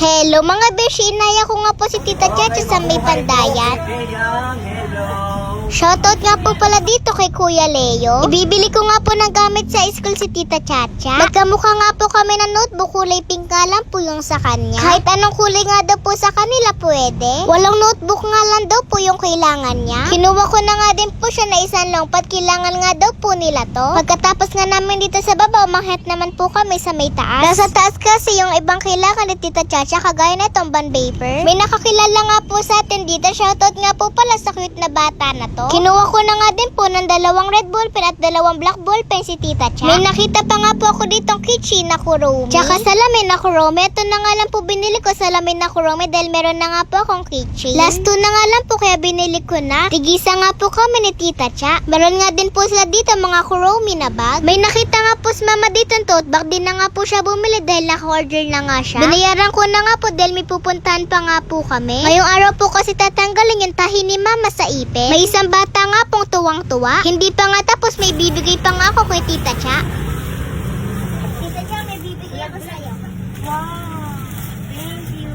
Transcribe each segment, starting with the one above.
Hello mga beshi, inaya ko nga po si Tita Chacha sa may pandayan. Shoutout nga po pala dito kay Kuya Leo. Ibibili ko nga po ng gamit sa school si Tita Chacha. Magkamukha nga po kami ng notebook, kulay pink nga lang po yung sa kanya. Kahit anong kulay nga daw po sa kanila pwede. Walang notebook nga lang daw po yung kailangan niya. Kinuha ko na nga din po siya na isang longpat, kailangan nga daw po nila to. Pagkatapos nga namin dito sa baba, umanghit naman po kami sa may taas. Nasa taas kasi yung ibang kailangan ni Tita Chacha, kagaya na itong band paper. May nakakilala nga po sa atin dito, shoutout nga po pala sa cute na bata na to. Kinuha ko na nga din po ng dalawang red ball pen at dalawang black ball pen si Tita Cha. May nakita pa nga po ako ditong kitchen na kuromi. Tsaka salamin na kuromi. Ito na nga lang po binili ko salamin na kuromi dahil meron na nga po akong kitchen. Last two na nga lang po kaya binili ko na. Tigisa nga po kami ni Tita Cha. Meron nga din po sila dito mga kuromi na bag. May nakita nga po si mama dito ng tote bag. Din na nga po siya bumili dahil naka-order na nga siya. Binayaran ko na nga po dahil may pupuntahan pa nga po kami. Ngayong araw po kasi tatanggalin yung tahi ni mama sa ipe. May isang bata nga pong tuwang-tuwa. Hindi pa nga tapos may bibigay pa nga ako kay Tita Cha. Tita Cha, may bibigay ako sa'yo. Wow! Thank you.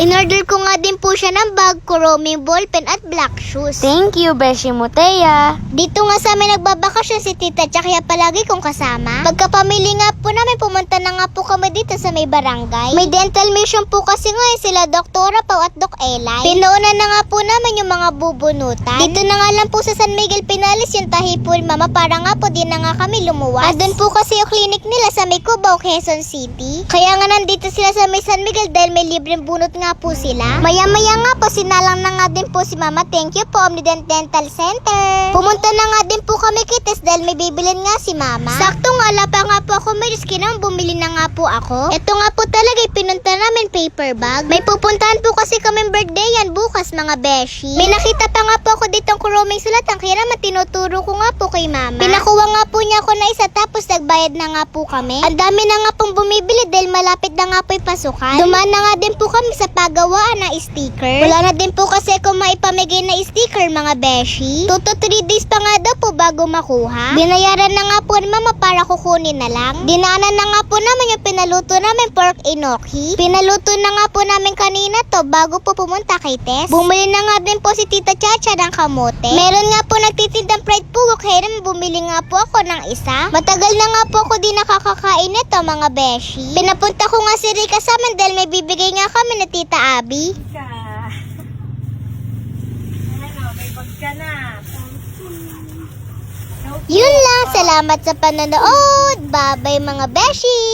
In-order ko nga din po siya ng bag, kuromi, ballpen at black shoes. Thank you, Beshi Muteya. Dito nga sa amin nagbabakasyon si Tita Cha kaya palagi kong kasama. Pagkapamili nga po namin pumunta na nga po kami dito sa may barangay. May dental mission po kasi ngayon sila Doktora Pau at Dok Elay. Pinuunan na nga po namin yung mga bubunutan. Dito na nga lang po sa San Miguel Pinalis yung tahi po Mama para nga po din na nga kami lumuwas. At doon po kasi yung clinic nila sa may Cubao, Quezon City. Kaya nga nandito sila sa may San Miguel dahil may libreng bunot nga po sila. Maya-maya nga po sinalang na nga din po si Mama. Thank you po Omnident Dental Center. Pumunta na nga din po kami kites dahil may bibilin nga si Mama. Sakto nga ala pa nga po ako may diskinang bumili na nga po ako. Ito nga po talaga pinunta namin paper bag. May pupuntahan po kasi kami birthday yan bukas mga beshi. May nakita pa nga po ako ditong kuroming sulat ang kaya naman tinuturo ko nga po kay Mama. Pinakuha nga po niya ako na isa tapos nagbayad na nga po kami. Ang dami na nga pong bumibili dahil malapit na nga po yung pasukan. Dumaan na nga din po kami sa pagawaan ng sticker. Wala na din po kasi ako maipamigay na sticker mga beshi. 2 to 3 days pa nga daw po bago makuha. Binayaran na nga po ni mama para kukunin na lang. Dinaanan na nga po naman yung pinaluto namin pork enoki. Pinaluto na nga po namin kanina to bago po pumunta kay Tess. Bumili na nga din po si Tita Chacha ng kamote. Meron nga po nagtitindang fried pugo kaya naman bumili nga po ako ng isa. Matagal na nga po ako di nakakakain nito mga beshi. Pinapunta ko nga si Rika sa amin dahil may bibigay nga kami na Tita Abby. Ka. Ano, may bag ka na. Yun lang, salamat sa panonood. Bye-bye mga beshi!